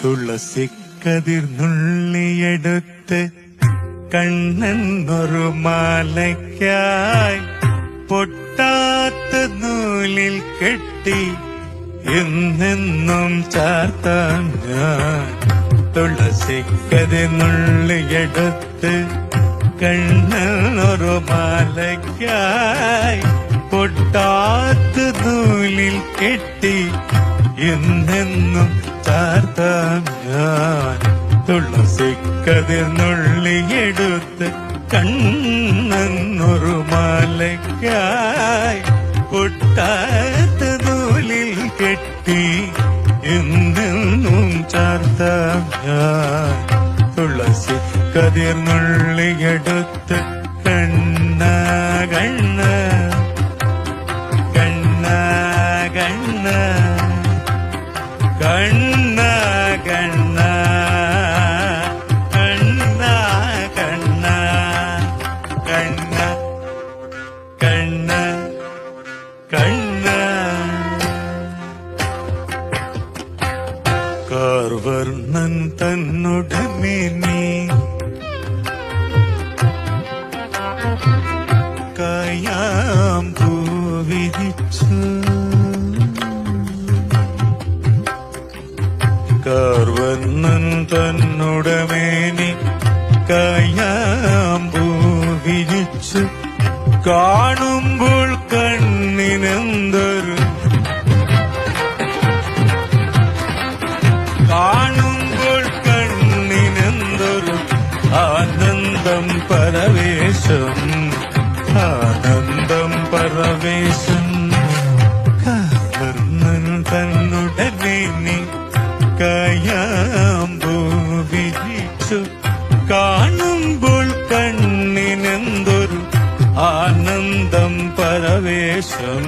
തുളസിക്കതിർ നുള്ളിയെടുത്ത് കണ്ണൊരു മാലയ്ക്കായി പൊട്ടാത്ത നൂലിൽ കെട്ടി എന്നെന്നും ചാർത്താൻ ഞാൻ തുളസിക്കതിർ നുള്ളിയെടുത്ത് കണ്ണൊരു മാലയ്ക്കായി പൊട്ടാത്ത നൂലിൽ കെട്ടി എന്നെന്നും ചാർത്താം തുളസിക്കതിർ നുള്ളിയെടുത്ത് കണ്ണൊരു മാലയ്ക്കായി ഒട്ടാത്ത നൂലിൽ കെട്ടി എന്നെന്നും ചാർത്താം തുളസി കതിർ നുള്ളിയെടുത്ത് കണ്ണ കണ്ണ കണ്ണ കണ്ണ കണ്ണ കണ്ണ. കാർവർണൻ തന്നുടമേനി കായാം പൂവിരിച്ചു. കാർവർണൻ തന്നുടമേനി കായാം കാണുമ്പോൾ കണ്ണിനെന്തൊരു കാണുമ്പോൾ കണ്ണിനെന്തൊരു ആനന്ദം പരവേശം ആനന്ദം പരവേശം. കവർന്നൻ തന്നുടനെ നീ കയാമ്പൂ വിരിച്ചു. കാണുമ്പോൾ ఆనందం పరవేశం.